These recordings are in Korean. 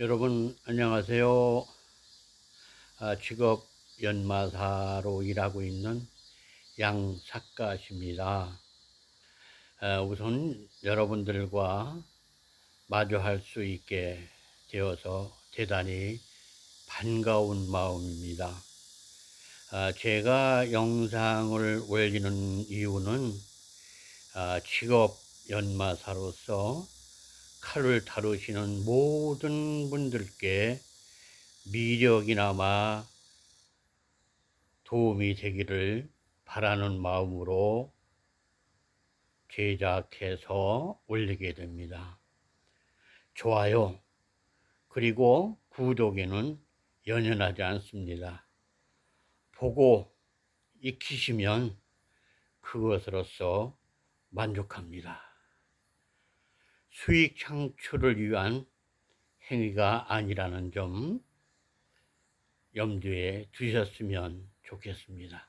여러분 안녕하세요. 아, 직업 연마사로 일하고 있는 양삭가십니다. 아, 우선 여러분들과 마주할 수 있게 되어서 대단히 반가운 마음입니다. 아, 제가 영상을 올리는 이유는 아, 직업 연마사로서 칼을 다루시는 모든 분들께 미력이나마 도움이 되기를 바라는 마음으로 제작해서 올리게 됩니다. 좋아요, 그리고 구독에는 연연하지 않습니다. 보고 익히시면 그것으로서 만족합니다. 수익 창출을 위한 행위가 아니라는 점 염두에 두셨으면 좋겠습니다.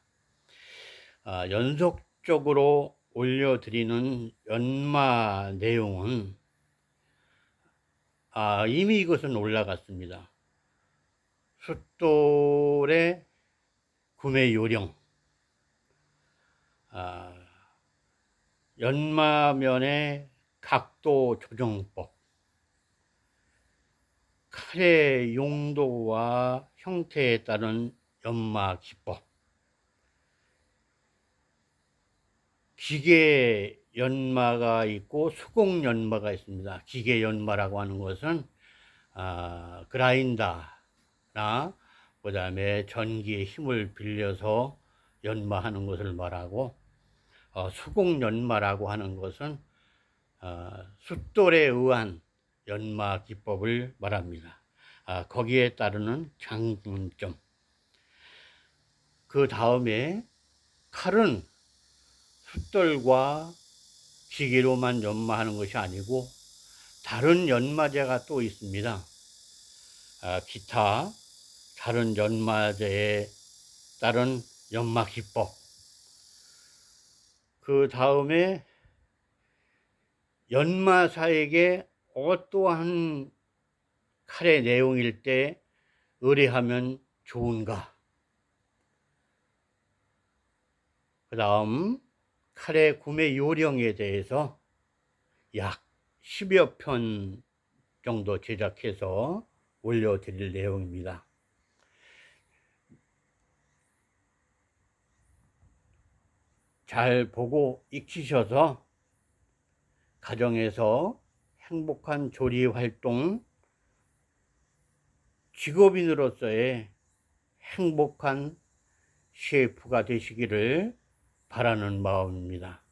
아, 연속적으로 올려드리는 연마 내용은 아, 이미 이것은 올라갔습니다. 숫돌의 구매 요령, 아, 연마면의 각도 조정법, 칼의 용도와 형태에 따른 연마 기법, 기계 연마가 있고 수공 연마가 있습니다. 기계 연마라고 하는 것은 아, 그라인더나 그다음에 전기의 힘을 빌려서 연마하는 것을 말하고 어, 수공 연마라고 하는 것은 어, 숫돌에 의한 연마 기법을 말합니다. 아, 거기에 따르는 장점그 다음에 칼은 숫돌과 기계로만 연마하는 것이 아니고 다른 연마제가 또 있습니다. 아, 기타 다른 연마제에 따른 연마 기법. 그 다음에 연마사에게 어떠한 칼의 내용일 때 의뢰하면 좋은가? 그 다음 칼의 구매 요령에 대해서 약 10여 편 정도 제작해서 올려드릴 내용입니다. 잘 보고 익히셔서 가정에서 행복한 조리 활동, 직업인으로서의 행복한 셰프가 되시기를 바라는 마음입니다.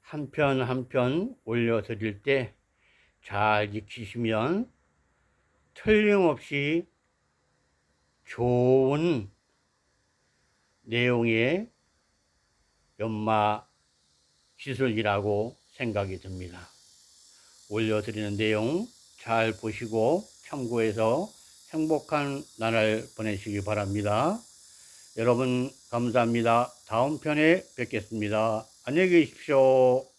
한편 한편 올려드릴 때 잘 익히시면 틀림없이 좋은 내용의 연마 기술이라고 생각이 듭니다. 올려드리는 내용 잘 보시고 참고해서 행복한 나날 보내시기 바랍니다. 여러분 감사합니다. 다음 편에 뵙겠습니다. 안녕히 계십시오.